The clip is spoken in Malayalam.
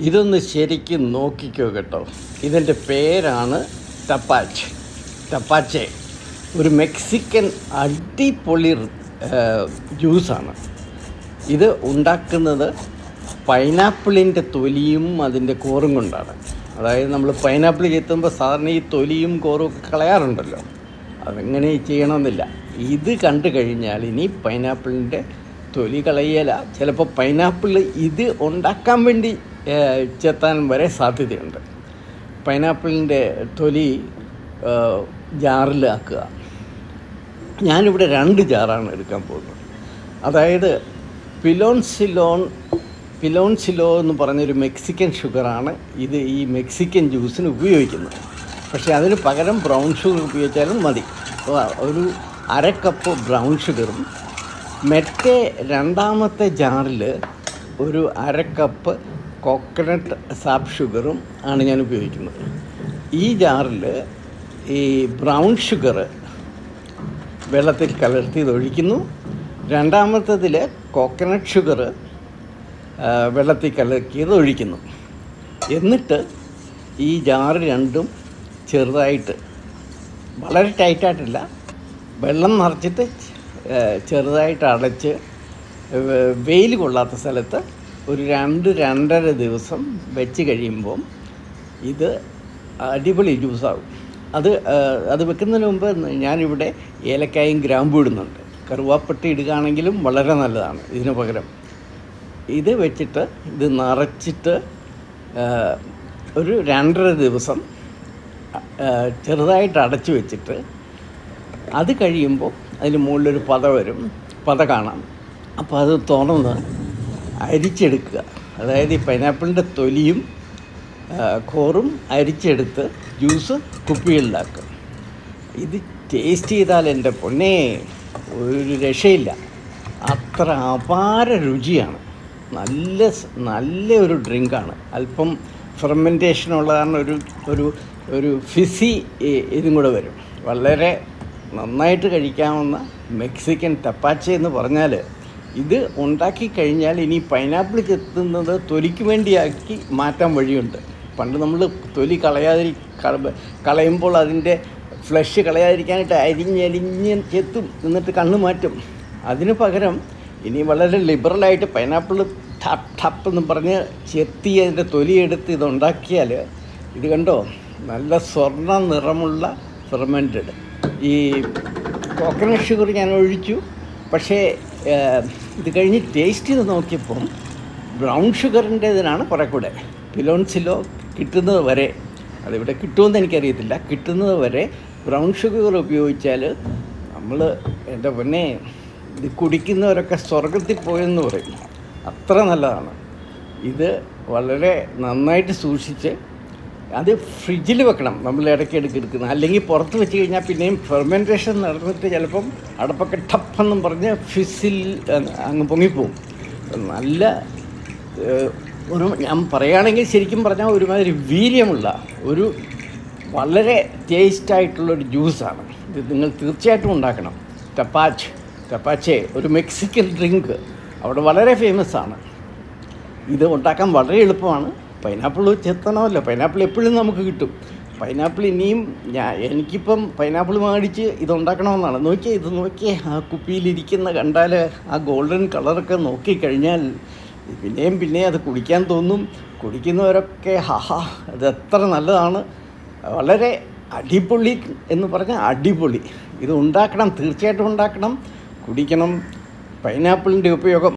ഇതൊന്ന് ശരിക്കും നോക്കിക്കോ കേട്ടോ. ഇതിന്റെ പേരാണ് ടപ്പാച്ച്. ടപ്പാച്ചെ ഒരു മെക്സിക്കൻ അടിപൊളി ജ്യൂസാണ്. ഇത് ഉണ്ടാക്കുന്നത് പൈനാപ്പിളിന്റെ തൊലിയും അതിന്റെ കോറും കൊണ്ടാണ്. അതായത് നമ്മൾ പൈനാപ്പിൾ ചെത്തുമ്പോൾ സാധാരണ ഈ തൊലിയും കോറും ഒക്കെ കളയാറുണ്ടല്ലോ. അതങ്ങനെ ചെയ്യണമെന്നില്ല. ഇത് കണ്ടു കഴിഞ്ഞാൽ ഇനി പൈനാപ്പിളിന്റെ തൊലി കളയല. ചിലപ്പോൾ പൈനാപ്പിൾ ഇത് ഉണ്ടാക്കാൻ വേണ്ടി ചെത്താൻ വരെ സാധ്യതയുണ്ട്. പൈനാപ്പിളിന്റെ തൊലി ജാറിലാക്കുക. ഞാനിവിടെ രണ്ട് ജാറാണ് എടുക്കാൻ പോകുന്നത്. അതായത് പിലോൺസിലോൺ പിലോൺസിലോ എന്ന് പറഞ്ഞൊരു മെക്സിക്കൻ ഷുഗറാണ് ഇത് ഈ മെക്സിക്കൻ ജ്യൂസിന് ഉപയോഗിക്കുന്നത്. പക്ഷേ അതിന് പകരം ബ്രൗൺ ഷുഗർ ഉപയോഗിച്ചാലും മതി. ഒരു അര കപ്പ് ബ്രൗൺ ഷുഗറും മറ്റേ രണ്ടാമത്തെ ജാറിൽ ഒരു അര കപ്പ് കോക്കനട്ട് സാപ്പ് ഷുഗറും ആണ് ഞാൻ ഉപയോഗിക്കുന്നത്. ഈ ജാറിൽ ഈ ബ്രൗൺ ഷുഗർ വെള്ളത്തിൽ കലർത്തി ഒഴിക്കുന്നു രണ്ടാമത്തതിൽ കോക്കനട്ട് ഷുഗർ വെള്ളത്തിൽ കലക്കിയത് ഒഴിക്കുന്നു. എന്നിട്ട് ഈ ജാറ് രണ്ടും ചെറുതായിട്ട് വളരെ ടൈറ്റായിട്ടില്ല വെള്ളം നിറച്ചിട്ട് ചെറുതായിട്ട് അടച്ച് വെയിൽ കൊള്ളാത്ത സ്ഥലത്ത് ഒരു രണ്ട് രണ്ടര ദിവസം വെച്ച് കഴിയുമ്പോൾ ഇത് അടിപൊളി ജ്യൂസാകും. അത് അത് വെക്കുന്നതിന് മുമ്പ് ഞാനിവിടെ ഏലക്കായും ഗ്രാമ്പു ഇടുന്നുണ്ട്. കറുവാപ്പട്ടി ഇടുകയാണെങ്കിലും വളരെ നല്ലതാണ് ഇതിന് പകരം. ഇത് വെച്ചിട്ട് ഇത് നിറച്ചിട്ട് ഒരു രണ്ടര ദിവസം ചെറുതായിട്ട് അടച്ചു വെച്ചിട്ട് അത് കഴിയുമ്പോൾ അതിന് മുകളിലൊരു പത വരും. പത കാണാം. അപ്പോൾ അത് തുറന്ന് അരിച്ചെടുക്കുക. അതായത് ഈ പൈനാപ്പിളിന്റെ തൊലിയും കോറും അരിച്ചെടുത്ത് ജ്യൂസ് കുപ്പികളിലാക്കുക ഇത് ടേസ്റ്റ് ചെയ്താൽ എന്റെ പൊന്നേ ഒരു രക്ഷയില്ല. അത്ര അപാര രുചിയാണ്. നല്ല നല്ല ഒരു ഡ്രിങ്കാണ് അല്പം ഫെർമെന്റേഷൻ ഉള്ള കാരണം ഒരു ഒരു ഒരു ഫിസി ഇതും കൂടെ വരും. വളരെ നന്നായിട്ട് കഴിക്കാവുന്ന മെക്സിക്കൻ ടപ്പാച്ച എന്ന് പറഞ്ഞാൽ ഇത് ഉണ്ടാക്കി കഴിഞ്ഞാൽ ഇനി പൈനാപ്പിൾ കെത്തുന്നത് തൊലിക്ക് വേണ്ടിയാക്കി മാറ്റാൻ വഴിയുണ്ട്. പണ്ട് നമ്മൾ തൊലി കളയാതിരി കള- കളയുമ്പോൾ അതിന്റെ ഫ്ലഷ് കളയാതിരിക്കാനായിട്ട് അരിഞ്ഞരിഞ്ഞ് ചെത്തും എന്നിട്ട് കണ്ണ് മാറ്റും. അതിന് പകരം ഇനി വളരെ ലിബറലായിട്ട് പൈനാപ്പിൾ ടപ്പ് ടപ്പ് എന്ന് പറഞ്ഞ് ചെത്തി അതിന്റെ തൊലിയെടുത്ത് ഇതുണ്ടാക്കിയാൽ ഇത് കണ്ടോ? നല്ല സ്വർണ നിറമുള്ള ഫെർമെന്റഡ് ഈ കോക്കനട്ട് ഷുഗർ ഞാൻ ഒഴിച്ചു. പക്ഷേ ഇത് കഴിഞ്ഞ് ടേസ്റ്റ് ചെയ്ത് നോക്കിയപ്പം ബ്രൗൺ ഷുഗറിന്റെ ഇതിനാണ് കുറെ കൂടെ പിലോൺസിലോ കിട്ടുന്നത് വരെ അതിവിടെ കിട്ടുമെന്ന് എനിക്കറിയത്തില്ല. കിട്ടുന്നത് വരെ ബ്രൗൺ ഷുഗർ ഉപയോഗിച്ചാൽ നമ്മൾ എന്റെ പിന്നെ ഇത് കുടിക്കുന്നവരൊക്കെ സ്വർഗത്തിൽ പോയെന്ന് പറയും. അത്ര നല്ലതാണ്. ഇത് വളരെ നന്നായിട്ട് സൂക്ഷിച്ച് അത് ഫ്രിഡ്ജിൽ വെക്കണം. നമ്മൾ ഇടയ്ക്ക് ഇടയ്ക്ക് എടുക്കുന്നത് അല്ലെങ്കിൽ പുറത്ത് വെച്ച് കഴിഞ്ഞാൽ പിന്നെയും ഫെർമെന്റേഷൻ നടന്നിട്ട് ചിലപ്പം അടപ്പൊക്കെ ടപ്പെന്നും പറഞ്ഞ് ഫിസിൽ അങ്ങ് പൊങ്ങിപ്പോവും. നല്ല ഒരു ഞാൻ പറയുകയാണെങ്കിൽ ശരിക്കും പറഞ്ഞാൽ ഒരുമാതിരി വീര്യമുള്ള ഒരു വളരെ ടേസ്റ്റ് ആയിട്ടുള്ളൊരു ജ്യൂസാണ് ഇത് നിങ്ങൾ തീർച്ചയായിട്ടും ഉണ്ടാക്കണം. ടപ്പാച്ച് ടപ്പാച്ചെ ഒരു മെക്സിക്കൻ ഡ്രിങ്ക് അവിടെ വളരെ ഫേമസ് ആണ്. ഇത് ഉണ്ടാക്കാൻ വളരെ എളുപ്പമാണ്. പൈനാപ്പിൾ ചെത്തണമല്ലോ പൈനാപ്പിൾ എപ്പോഴും നമുക്ക് കിട്ടും. പൈനാപ്പിൾ ഇനിയും ഞാൻ എനിക്കിപ്പം പൈനാപ്പിൾ മേടിച്ച് ഇതുണ്ടാക്കണമെന്നാണ്. നോക്കിയാൽ നോക്കിയേ ഇത് നോക്കിയേ ആ കുപ്പിയിലിരിക്കുന്ന കണ്ടാൽ ആ ഗോൾഡൻ കളറൊക്കെ നോക്കിക്കഴിഞ്ഞാൽ പിന്നെയും പിന്നെയും അത് കുടിക്കാൻ തോന്നും. കുടിക്കുന്നവരൊക്കെ ഹാഹാ അത് എത്ര നല്ലതാണ്. വളരെ അടിപൊളി എന്ന് പറഞ്ഞാൽ അടിപൊളി. ഇത് ഉണ്ടാക്കണം തീർച്ചയായിട്ടും ഉണ്ടാക്കണം. കുടിക്കണം. പൈനാപ്പിളിന്റെ ഉപയോഗം